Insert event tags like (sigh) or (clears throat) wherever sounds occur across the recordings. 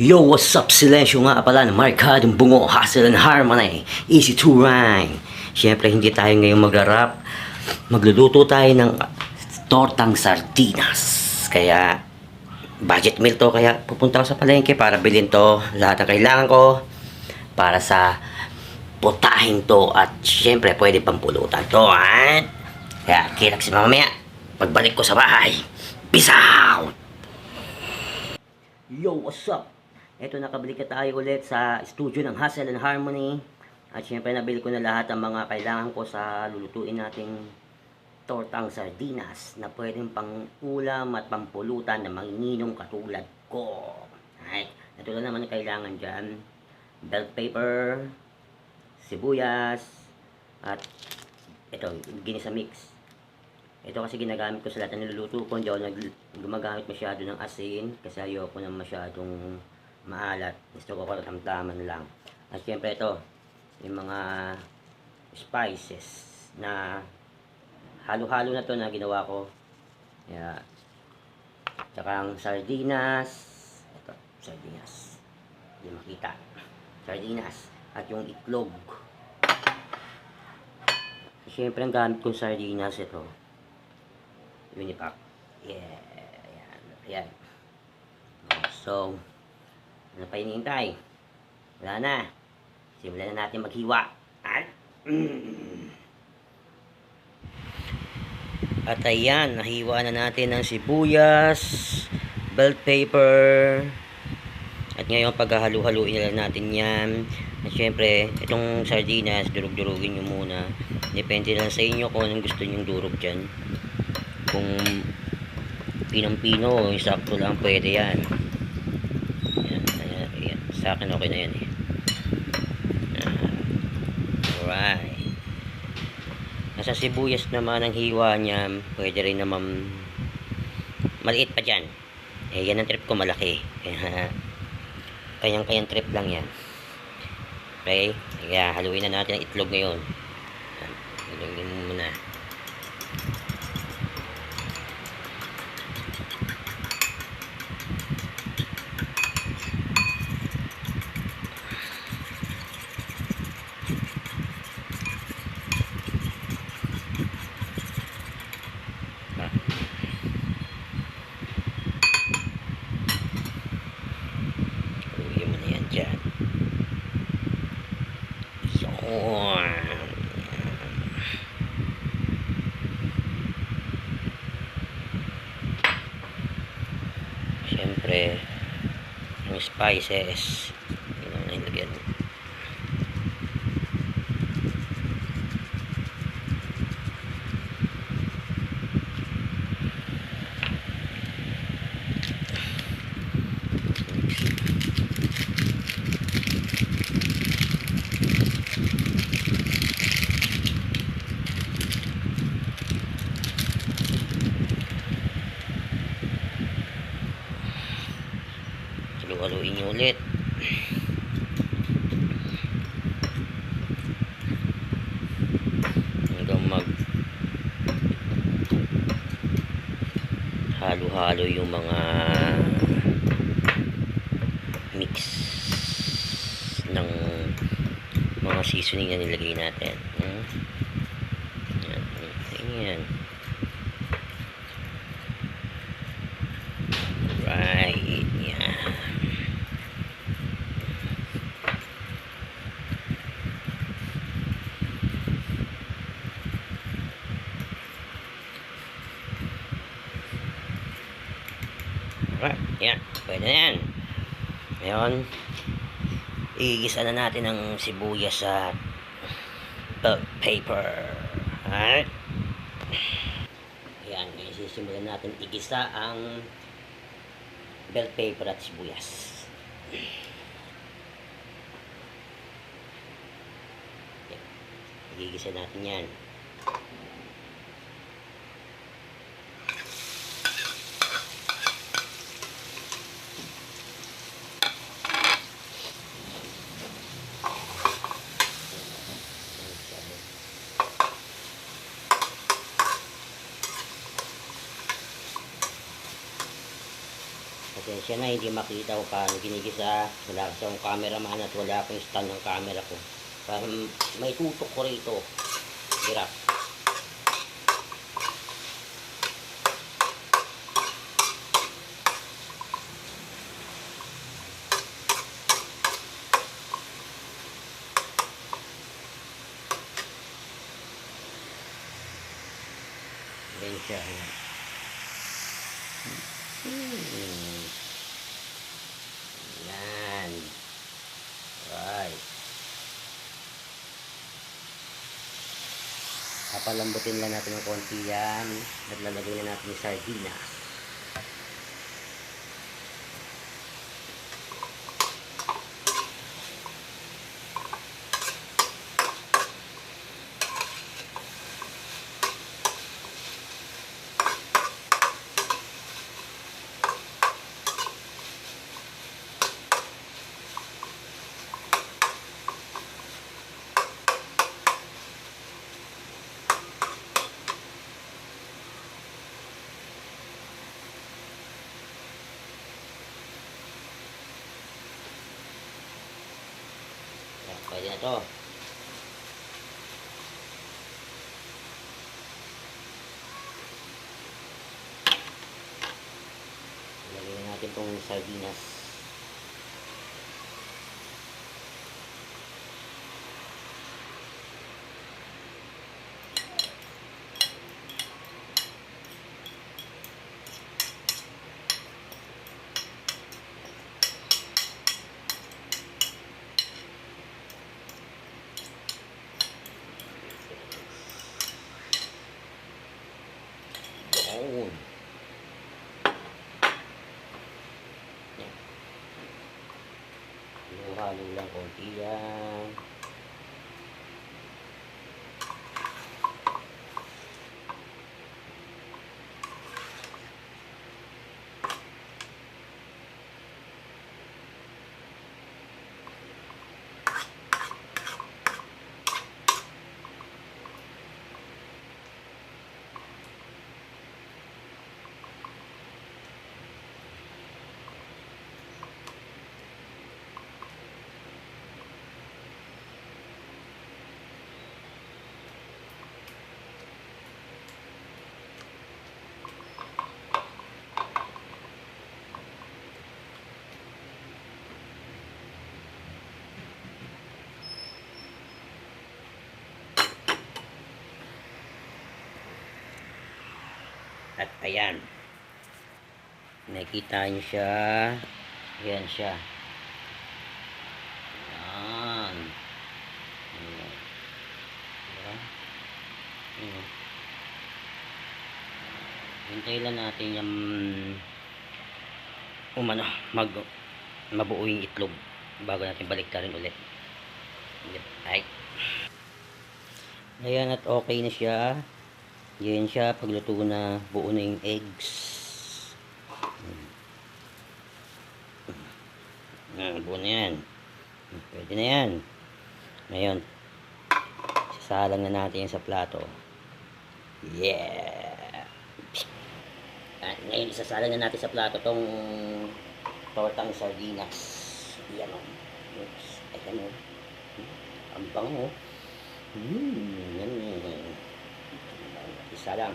Yo, what's up? Silensyo nga pala ng Markadong Bungo, Hustle and Harmony, Easy to Rhyme. Siyempre, hindi tayo ngayong magrarap. Magluluto tayo ng tortang sardinas. Kaya, budget meal to. Kaya, pupunta ako sa palengke para bilhin to. Lahat ng kailangan ko para sa putahin to. At siyempre, pwede pang pulutan to. Ha? Kaya, kilak si mamaya. Pagbalik ko sa bahay. Peace out! Yo, what's up? Ito, nakabili ka tayo ulit sa studio ng Hustle and Harmony. At syempre, nabili ko na lahat ng mga kailangan ko sa lulutuin nating tortang sardinas na pwedeng pang ulam at pampulutan ng manginginong katulad ko. Right? Ito lang naman ang kailangan dyan. Bell pepper, sibuyas, at ito, ginisa mix. Ito kasi ginagamit ko sa lahat ng niluluto ko. Hindi ako gumagamit masyado ng asin kasi ayoko ng masyadong maalat. Gusto ko katamtaman lang. At syempre ito, yung mga spices na halo-halo na to na ginawa ko. Kaya, tsaka ang sardinas. Ito, sardinas. Hindi makita. Sardinas. At yung itlog. Siyempre, ang gamit kong sardinas ito. Unipack. Yeah. Ayan. Ayan. So, ano pa hinihintay? Wala na. Simulan na natin maghiwa. At, (clears throat) At ayan, nahiwa na natin ng sibuyas, bell pepper, at ngayon paghahalu-haluin na natin yan. At syempre, itong sardinas, durug-durugin nyo muna. Depende lang sa inyo kung anong gusto nyong durog dyan. Kung pinang-pino, sakto lang pwede yan. Sa akin okay na yan eh. Ah, Alright. Nasa sibuyas naman ang hiwa niya, pwede rin naman maliit pa dyan. Eh, yan ang trip ko malaki. Kaya, (laughs) kayang-kayang trip lang yan. Okay? Kaya, haluin na natin ang itlog ngayon. Haluin mo muna. Ah. Haluin mo na yan dyan. Yun. Siyempre, yung spices, yun ang nilagyan. Halu-haluin nyo ulit. Hanggang mag halo-halo yung mga mix ng mga seasoning na nilagay natin. Hmm? Yan, yan. Right, yan. Alright, yan. Pwede na yan. Ngayon, igisa na natin ang sibuyas sa bell paper. Alright? Yan, ngayon sisimulan natin igisa ang bell paper at sibuyas. Igigisa natin yan. Pasensya na, hindi makita ko paano ginigisa. Wala kasi akong cameraman at wala akong stand ng camera ko. Para may tutok ko rito. Hirap. Yan siya. Hmm. Yan. Right. Papalambutin lang natin ng konti yan. At lalagay na natin yung sardinas. Yan, Pwede na to. Lagyan na natin tong sardinas. Yun. Yan. Halo-halo lang konti yan. At ayan. Nakita niyo siya. Ayan siya. Ayan. Ayan. Ayan. Hintay lang natin yung umano, mag mabuo yung itlog bago natin baliktarin ulit. Yep. Ay. Ayan at okay na siya. Yan siya, pagluto na, buo na yung eggs. Ah, buo na yan. Pwede na yan. Ngayon, sasalang na natin yan sa plato. Yeah! At ngayon, isasalang na natin sa plato tong tortang sardinas. Yan o. Oops. Ayan o. Ang bango. Hmm, yan isa lang.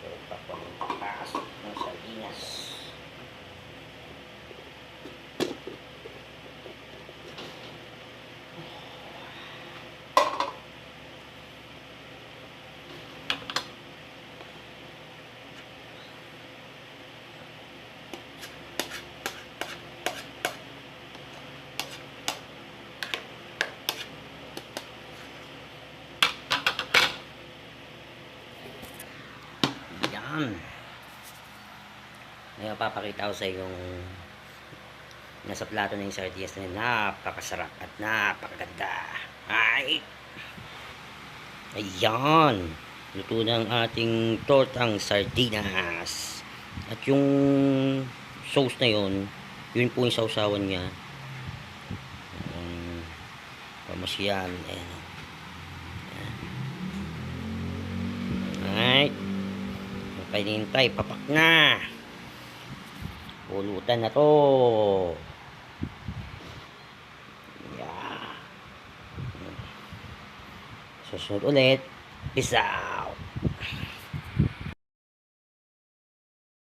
So, papakas ng sardinas. Yan. Papakita ko sa yung nasa plato na yung sardinas na yun. napakasarap at napakaganda. Ay! Ayan! Luto ng ating tortang sardinas. At yung sauce na yun, yun po yung sausawan niya. Um, pamasyan. Ayan. Alright. Ang painintay, papak na. Pulutan na to. Yeah. Susunod ulit. Out.